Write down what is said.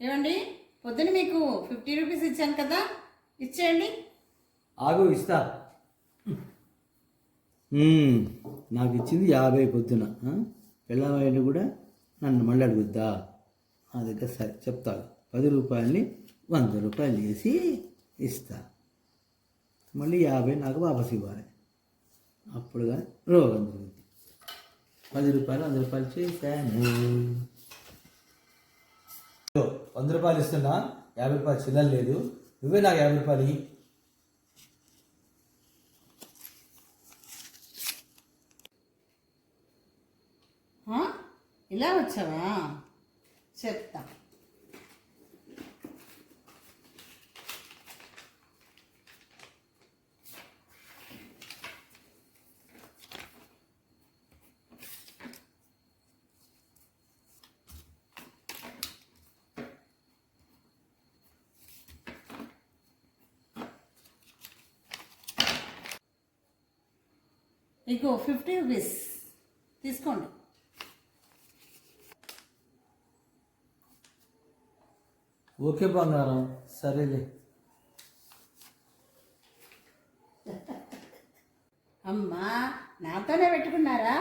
ఏమండి? పొద్దున మీకు ఫిఫ్టీ రూపీస్ ఇచ్చాను కదా? ఇచ్చేయండి. ఆగు ఇస్తా. నాకు ఇచ్చింది యాభై పొద్దున. పిల్లవాడిని కూడా నన్ను మళ్ళీ అడుగుద్దా? నా దగ్గర సరే చెప్తా. పది రూపాయలని వంద రూపాయలు చేసి ఇస్తా. మళ్ళీ యాభై నాకు వాపసు ఇవ్వాలి. అప్పుడుగా రోగం జరుగుతుంది పది రూపాయలు వంద రూపాయలు చేశాను. వంద రూపాయలు ఇస్తున్నా. యాభై రూపాయలు చిల్లర లేదు. నువ్వే నాకు యాభై రూపాయలు ఇలా వచ్చావా? చెప్తా. ఇగో ఫిఫ్టీ రూపీస్ తీసుకోండి. ఓకే బంగారం సరేలే. అమ్మా నాతోనే పెట్టుకున్నారా?